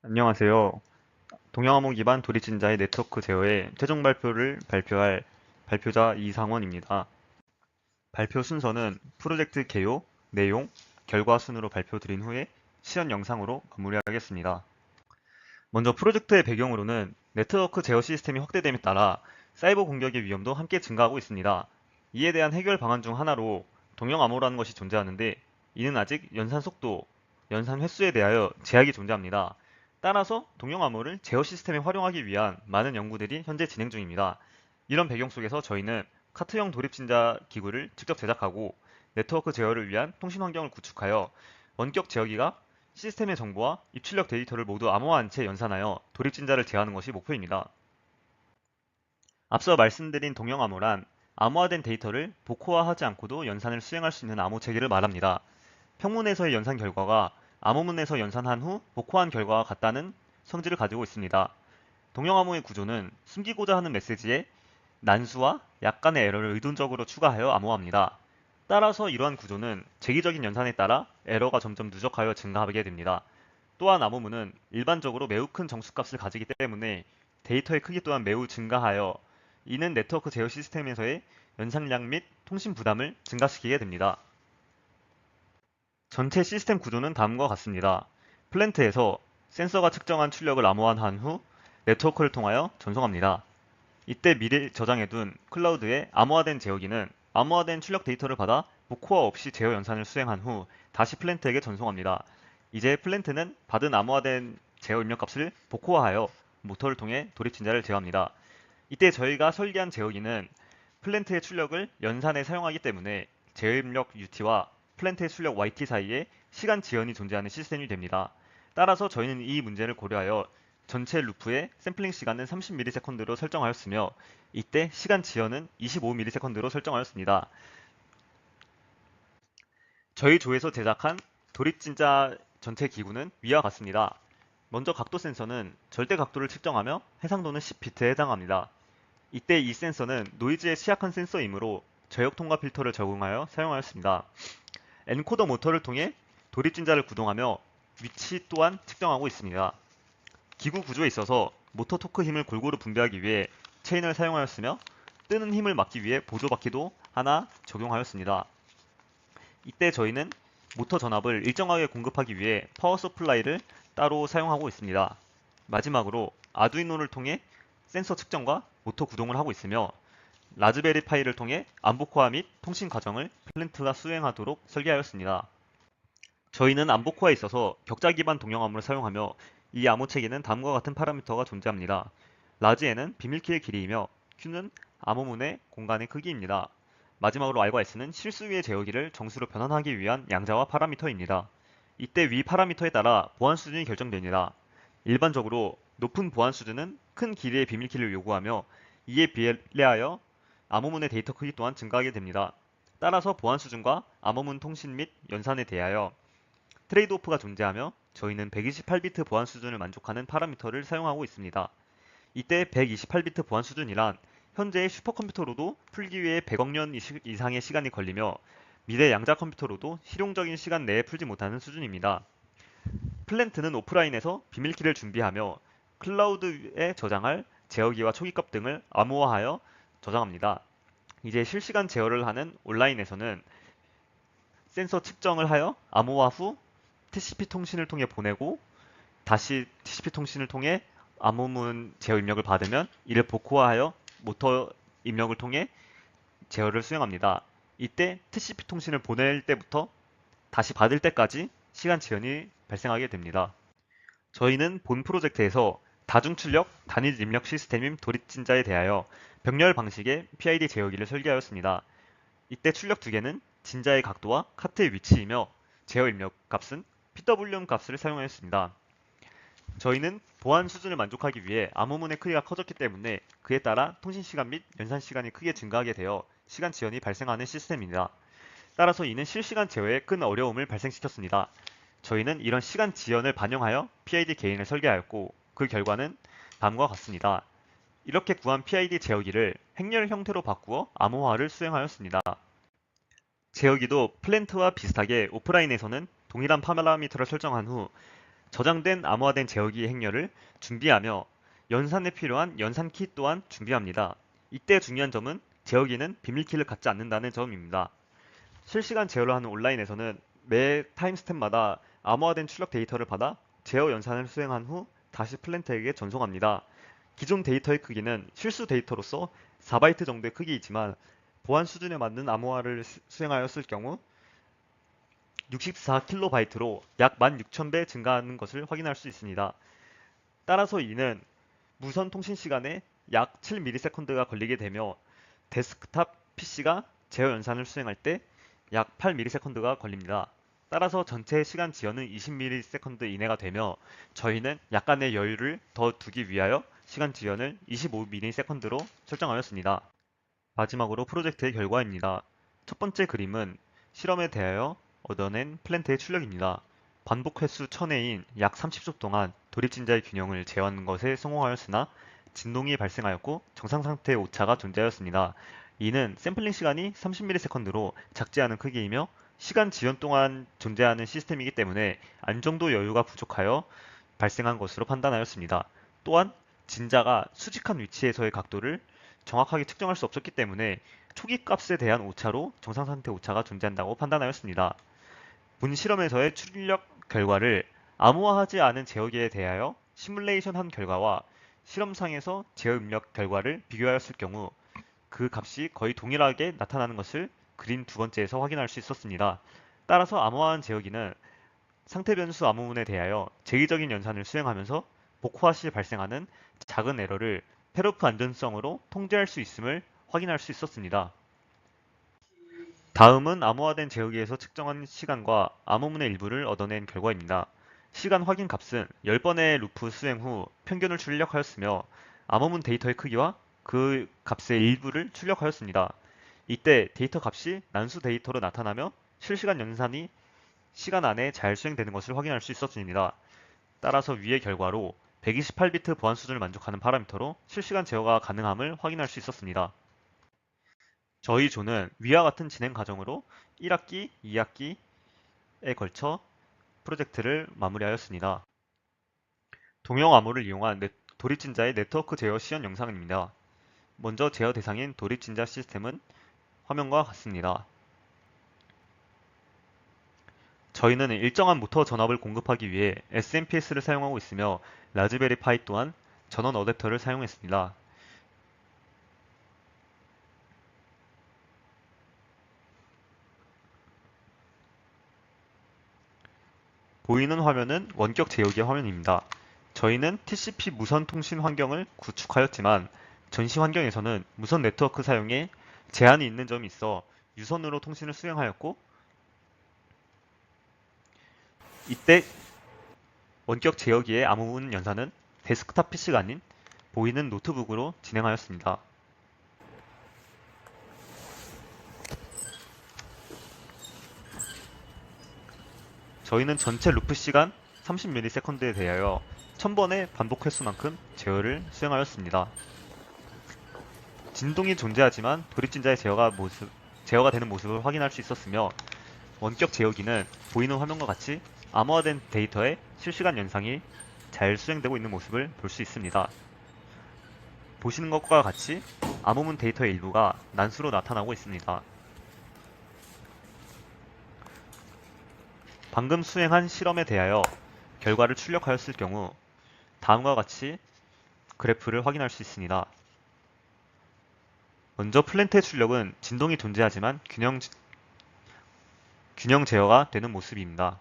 안녕하세요. 동영암호 기반 도리진자의 네트워크 제어의 최종 발표를 발표할 발표자 이상원입니다. 발표 순서는 프로젝트 개요, 내용, 결과 순으로 발표드린 후에 시연 영상으로 마무리하겠습니다. 먼저 프로젝트의 배경으로는 네트워크 제어 시스템이 확대됨에 따라 사이버 공격의 위험도 함께 증가하고 있습니다. 이에 대한 해결 방안 중 하나로 동영 암호라는 것이 존재하는데 이는 아직 연산 속도, 연산 횟수에 대하여 제약이 존재합니다. 따라서 동영 암호를 제어 시스템에 활용하기 위한 많은 연구들이 현재 진행 중입니다. 이런 배경 속에서 저희는 카트형 도립 진자 기구를 직접 제작하고 네트워크 제어를 위한 통신 환경을 구축하여 원격 제어기가 시스템의 정보와 입출력 데이터를 모두 암호화한 채 연산하여 도립 진자를 제어하는 것이 목표입니다. 앞서 말씀드린 동영 암호란 암호화된 데이터를 복호화하지 않고도 연산을 수행할 수 있는 암호 체계를 말합니다. 평문에서의 연산 결과가 암호문에서 연산한 후 복호한 결과와 같다는 성질을 가지고 있습니다. 동영 암호의 구조는 숨기고자 하는 메시지에 난수와 약간의 에러를 의도적으로 추가하여 암호합니다. 따라서 이러한 구조는 재기적인 연산에 따라 에러가 점점 누적하여 증가하게 됩니다. 또한 암호문은 일반적으로 매우 큰 정수값을 가지기 때문에 데이터의 크기 또한 매우 증가하여 이는 네트워크 제어 시스템에서의 연산량 및 통신 부담을 증가시키게 됩니다. 전체 시스템 구조는 다음과 같습니다. 플랜트에서 센서가 측정한 출력을 암호화한 후 네트워크를 통하여 전송합니다. 이때 미리 저장해둔 클라우드의 암호화된 제어기는 암호화된 출력 데이터를 받아 복호화 없이 제어 연산을 수행한 후 다시 플랜트에게 전송합니다. 이제 플랜트는 받은 암호화된 제어 입력값을 복호화하여 모터를 통해 도립 진자를 제어합니다. 이때 저희가 설계한 제어기는 플랜트의 출력을 연산에 사용하기 때문에 제어 입력 UT와 플랜트의 출력 YT 사이에 시간 지연이 존재하는 시스템이 됩니다. 따라서 저희는 이 문제를 고려하여 전체 루프의 샘플링 시간은 30ms로 설정하였으며 이때 시간 지연은 25ms로 설정하였습니다. 저희 조에서 제작한 도립진자 전체 기구는 위와 같습니다. 먼저 각도 센서는 절대 각도를 측정하며 해상도는 10비트에 해당합니다. 이때 이 센서는 노이즈에 취약한 센서이므로 저역 통과 필터를 적용하여 사용하였습니다. 엔코더 모터를 통해 도립진자를 구동하며 위치 또한 측정하고 있습니다. 기구 구조에 있어서 모터 토크 힘을 골고루 분배하기 위해 체인을 사용하였으며 뜨는 힘을 막기 위해 보조 바퀴도 하나 적용하였습니다. 이때 저희는 모터 전압을 일정하게 공급하기 위해 파워 서플라이를 따로 사용하고 있습니다. 마지막으로 아두이노를 통해 센서 측정과 모터 구동을 하고 있으며 라즈베리 파이를 통해 암복화 및 통신 과정을 플랜트가 수행하도록 설계하였습니다. 저희는 암복화에 있어서 격자 기반 동영암을 사용하며 이 암호 체계는 다음과 같은 파라미터가 존재합니다. 라지에는 비밀키의 길이이며 Q는 암호문의 공간의 크기입니다. 마지막으로 R과 S는 실수 위의 제어기를 정수로 변환하기 위한 양자와 파라미터입니다. 이때 위 파라미터에 따라 보안 수준이 결정됩니다. 일반적으로 높은 보안 수준은 큰 길이의 비밀키를 요구하며 이에 비례하여 암호문의 데이터 크기 또한 증가하게 됩니다. 따라서 보안 수준과 암호문 통신 및 연산에 대하여 트레이드오프가 존재하며 저희는 128비트 보안 수준을 만족하는 파라미터를 사용하고 있습니다. 이때 128비트 보안 수준이란 현재의 슈퍼컴퓨터로도 풀기 위해 100억 년 이상의 시간이 걸리며 미래 양자 컴퓨터로도 실용적인 시간 내에 풀지 못하는 수준입니다. 플랜트는 오프라인에서 비밀키를 준비하며 클라우드에 저장할 제어기와 초기값 등을 암호화하여 저장합니다. 이제 실시간 제어를 하는 온라인에서는 센서 측정을 하여 암호화 후 TCP 통신을 통해 보내고 다시 TCP 통신을 통해 암호문 제어 입력을 받으면 이를 복호화하여 모터 입력을 통해 제어를 수행합니다. 이때 TCP 통신을 보낼 때부터 다시 받을 때까지 시간 지연이 발생하게 됩니다. 저희는 본 프로젝트에서 다중출력 단일 입력 시스템인 도립진자에 대하여 병렬 방식의 PID 제어기를 설계하였습니다. 이때 출력 두 개는 진자의 각도와 카트의 위치이며 제어 입력 값은 PWM 값을 사용하였습니다. 저희는 보안 수준을 만족하기 위해 암호문의 크기가 커졌기 때문에 그에 따라 통신 시간 및 연산 시간이 크게 증가하게 되어 시간 지연이 발생하는 시스템입니다. 따라서 이는 실시간 제어에 큰 어려움을 발생시켰습니다. 저희는 이런 시간 지연을 반영하여 PID 개인을 설계하였고 그 결과는 다음과 같습니다. 이렇게 구한 PID 제어기를 행렬 형태로 바꾸어 암호화를 수행하였습니다. 제어기도 플랜트와 비슷하게 오프라인에서는 동일한 파라미터를 설정한 후 저장된 암호화된 제어기 행렬을 준비하며 연산에 필요한 연산 키 또한 준비합니다. 이때 중요한 점은 제어기는 비밀키를 갖지 않는다는 점입니다. 실시간 제어를 하는 온라인에서는 매 타임스텝마다 암호화된 출력 데이터를 받아 제어 연산을 수행한 후 다시 플랜트에게 전송합니다. 기존 데이터의 크기는 실수 데이터로서 4바이트 정도의 크기이지만 보안 수준에 맞는 암호화를 수- 수행하였을 경우 64kB로 약 16,000배 증가하는 것을 확인할 수 있습니다. 따라서 이는 무선 통신 시간에 약 7ms가 걸리게 되며 데스크탑 PC가 제어 연산을 수행할 때 약 8ms가 걸립니다. 따라서 전체 시간 지연은 20ms 이내가 되며 저희는 약간의 여유를 더 두기 위하여 시간 지연을 25ms로 설정하였습니다. 마지막으로 프로젝트의 결과입니다. 첫 번째 그림은 실험에 대하여 얻어낸 플랜트의 출력입니다. 반복 횟수 1000회인 약 30초 동안 돌입진자의 균형을 제어하는 것에 성공하였으나 진동이 발생하였고 정상 상태의 오차가 존재하였습니다. 이는 샘플링 시간이 30ms로 작지 않은 크기이며 시간 지연 동안 존재하는 시스템이기 때문에 안정도 여유가 부족하여 발생한 것으로 판단하였습니다. 또한 진자가 수직한 위치에서의 각도를 정확하게 측정할 수 없었기 때문에 초기 값에 대한 오차로 정상 상태 오차가 존재한다고 판단하였습니다. 본 실험에서의 출력 결과를 암호화하지 않은 제어기에 대하여 시뮬레이션 한 결과와 실험상에서 제어 입력 결과를 비교하였을 경우 그 값이 거의 동일하게 나타나는 것을 그림 두 번째에서 확인할 수 있었습니다. 따라서 암호화한 제어기는 상태 변수 암호문에 대하여 제의적인 연산을 수행하면서 복호화 시 발생하는 작은 에러를 페로프 안전성으로 통제할 수 있음을 확인할 수 있었습니다. 다음은 암호화된 제어기에서 측정한 시간과 암호문의 일부를 얻어낸 결과입니다. 시간 확인 값은 10번의 루프 수행 후 평균을 출력하였으며 암호문 데이터의 크기와 그 값의 일부를 출력하였습니다. 이때 데이터 값이 난수 데이터로 나타나며 실시간 연산이 시간 안에 잘 수행되는 것을 확인할 수 있었습니다. 따라서 위의 결과로 128비트 보안 수준을 만족하는 파라미터로 실시간 제어가 가능함을 확인할 수 있었습니다. 저희 조는 위와 같은 진행 과정으로 1학기, 2학기에 걸쳐 프로젝트를 마무리하였습니다. 동영 암호를 이용한 넷- 도립진자의 네트워크 제어 시연 영상입니다. 먼저 제어 대상인 도립진자 시스템은 화면과 같습니다. 저희는 일정한 모터 전압을 공급하기 위해 SMPS를 사용하고 있으며 라즈베리 파이 또한 전원 어댑터를 사용했습니다. 보이는 화면은 원격 제어기 화면입니다. 저희는 TCP 무선 통신 환경을 구축하였지만 전시 환경에서는 무선 네트워크 사용에 제한이 있는 점이 있어 유선으로 통신을 수행하였고 이때 원격 제어기의 암호문 연산은 데스크탑 PC가 아닌 보이는 노트북으로 진행하였습니다. 저희는 전체 루프 시간 30ms에 대하여 1000번의 반복 횟수만큼 제어를 수행하였습니다. 진동이 존재하지만 도립진자의 제어가 모습, 제어가 되는 모습을 확인할 수 있었으며 원격 제어기는 보이는 화면과 같이 암호화된 데이터의 실시간 연상이 잘 수행되고 있는 모습을 볼 수 있습니다. 보시는 것과 같이 암호문 데이터의 일부가 난수로 나타나고 있습니다. 방금 수행한 실험에 대하여 결과를 출력하였을 경우 다음과 같이 그래프를 확인할 수 있습니다. 먼저 플랜트의 출력은 진동이 존재하지만 균형, 균형 제어가 되는 모습입니다.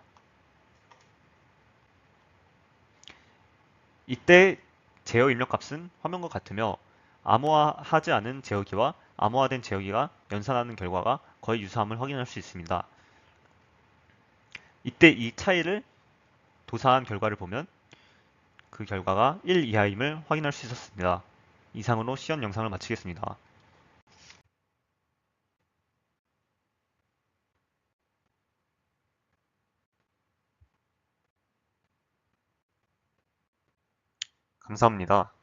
이때 제어 입력 값은 화면과 같으며 암호화하지 않은 제어기와 암호화된 제어기가 연산하는 결과가 거의 유사함을 확인할 수 있습니다. 이때 이 차이를 도사한 결과를 보면 그 결과가 1 이하임을 확인할 수 있었습니다. 이상으로 시연 영상을 마치겠습니다. 감사합니다.